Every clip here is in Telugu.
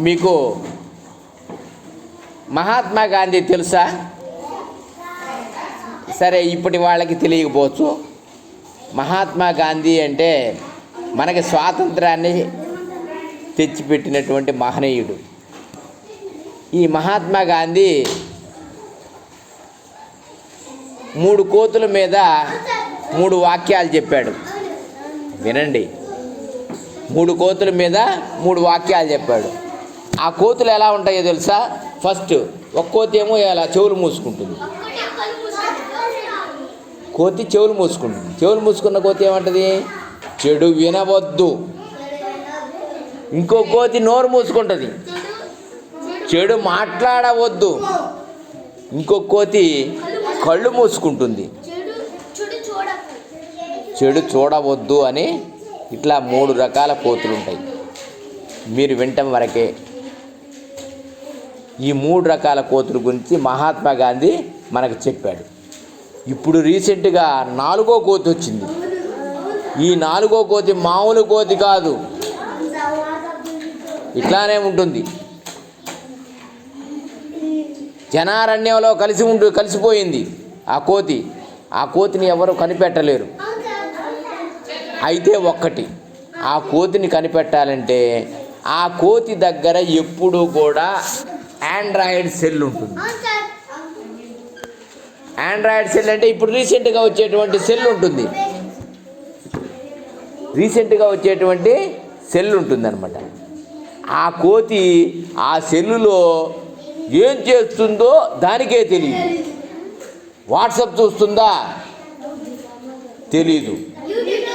మీకు మహాత్మా గాంధీ తెలుసా? సరే ఇప్పటి వాళ్ళకి తెలియకపోవచ్చు. మహాత్మా గాంధీ అంటే మనకి స్వాతంత్రాన్ని తెచ్చిపెట్టినటువంటి మహనీయుడు. ఈ మహాత్మా గాంధీ మూడు కోతుల మీద మూడు వాక్యాలు చెప్పాడు. వినండి. మూడు కోతుల మీద మూడు వాక్యాలు చెప్పాడు. ఆ కోతులు ఎలా ఉంటాయో తెలుసా? ఫస్ట్ ఒక కోతి ఏమో ఇలా చెవులు మూసుకుంటుంది. కోతి చెవులు మూసుకుంటుంది. చెవులు మూసుకున్న కోతి ఏమంటుంది? చెడు వినవద్దు. ఇంకో కోతి నోరు మూసుకుంటుంది. చెడు మాట్లాడవద్దు. ఇంకో కోతి కళ్ళు మూసుకుంటుంది. చెడు చెడు చూడవద్దు అని ఇట్లా మూడు రకాల కోతులు ఉంటాయి మీరు వింటం వరకే. ఈ మూడు రకాల కోతుల గురించి మహాత్మా గాంధీ మనకు చెప్పాడు. ఇప్పుడు రీసెంట్గా నాలుగో కోతి వచ్చింది. ఈ నాలుగో కోతి మామూలు కోతి కాదు. ఇట్లానే ఉంటుంది. జనారణ్యంలో కలిసి ఉంటు కలిసిపోయింది ఆ కోతి. ఆ కోతిని ఎవరు కనిపెట్టలేరు. అయితే ఒక్కటి ఆ కోతిని కనిపెట్టాలంటే ఆ కోతి దగ్గర ఎప్పుడూ కూడా ఆండ్రాయిడ్ సెల్ ఉంటుంది. ఆండ్రాయిడ్ సెల్ అంటే ఇప్పుడు రీసెంట్గా వచ్చేటువంటి సెల్ ఉంటుంది. రీసెంట్గా వచ్చేటువంటి సెల్ ఉంటుందన్నమాట. ఆ కోతి ఆ సెల్లులో ఏం చేస్తుందో దానికే తెలియదు. వాట్సప్ చూస్తుందా? తెలీదు.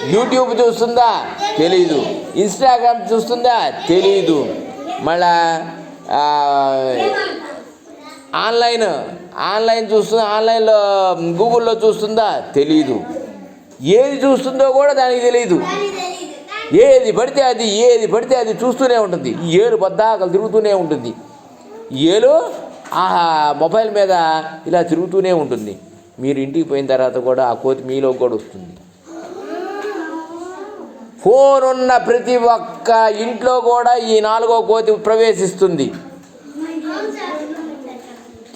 యూట్యూబ్ చూస్తుందా? తెలీదు. ఇన్స్టాగ్రామ్ చూస్తుందా? తెలీదు. మళ్ళా ఆన్లైన్ ఆన్లైన్ చూస్తుందా ఆన్లైన్లో గూగుల్లో చూస్తుందా? తెలీదు. ఏది చూస్తుందో కూడా దానికి తెలియదు ఏది పడితే అది ఏది పడితే అది చూస్తూనే ఉంటుంది. ఈ ఏలు బద్దాకలు తిరుగుతూనే ఉంటుంది. ఏలు ఆ మొబైల్ మీద ఇలా తిరుగుతూనే ఉంటుంది. మీరు ఇంటికి పోయిన తర్వాత కూడా ఆ కోతి మీలో కూడా వస్తుంది. ఫోన్ ఉన్న ప్రతి ఒక్క ఇంట్లో కూడా ఈ నాలుగో కోతి ప్రవేశిస్తుంది.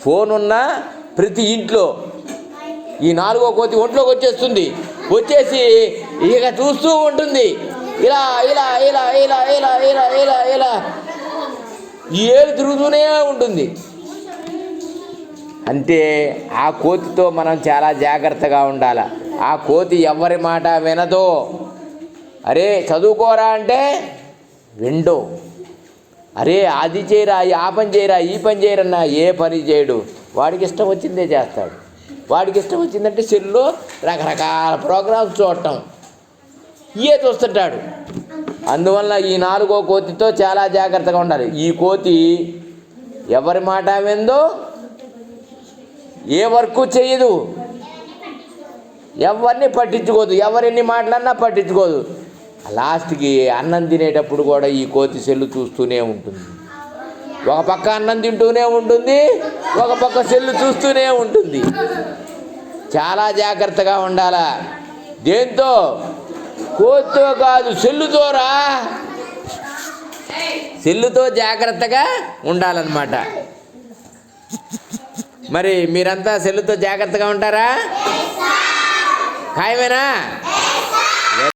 ఫోన్ ఉన్నా ప్రతి ఇంట్లో. ఈ నాలుగో కోతి ఒంట్లోకి వచ్చేస్తుంది. వచ్చేసి ఇక చూస్తూ ఉంటుంది. ఇలా ఇలా ఇలా ఇలా ఇలా ఇలా ఇలా ఇలా. ఏడు తిరుగుతూనే ఉంటుంది. అంటే ఆ కోతితో మనం చాలా జాగ్రత్తగా ఉండాలి. ఆ కోతి ఎవరి మాట వినదో. అరే చదువుకోరా అంటే విండో. అరే అది చేయరా ఆ పని చేయరా ఈ పని చేయరన్నా ఏ పని చేయడు. వాడికి ఇష్టం వచ్చిందే చేస్తాడు. వాడికి ఇష్టం వచ్చిందంటే సెల్లో రకరకాల ప్రోగ్రామ్స్ చూడటం. ఇయే చూస్తుంటాడు. అందువల్ల ఈ నాలుగో కోతితో చాలా జాగ్రత్తగా ఉండాలి. ఈ కోతి ఎవరి మాట విందో ఏ వర్క్ చేయదు. ఎవరిని పట్టించుకోదు. ఎవరెన్ని మాటలన్నా పట్టించుకోదు. లాస్ట్కి అన్నం తినేటప్పుడు కూడా ఈ కోతి సెల్లు చూస్తూనే ఉంటుంది. ఒక పక్క అన్నం తింటూనే ఉంటుంది ఒక పక్క సెల్లు చూస్తూనే ఉంటుంది. చాలా జాగ్రత్తగా ఉండాలా? దేంతో? కోతితో కాదు సెల్లుతోరా? సెల్లుతో జాగ్రత్తగా ఉండాలన్నమాట. మరి మీరంతా సెల్లుతో జాగ్రత్తగా ఉంటారా? ఖాయమేనా?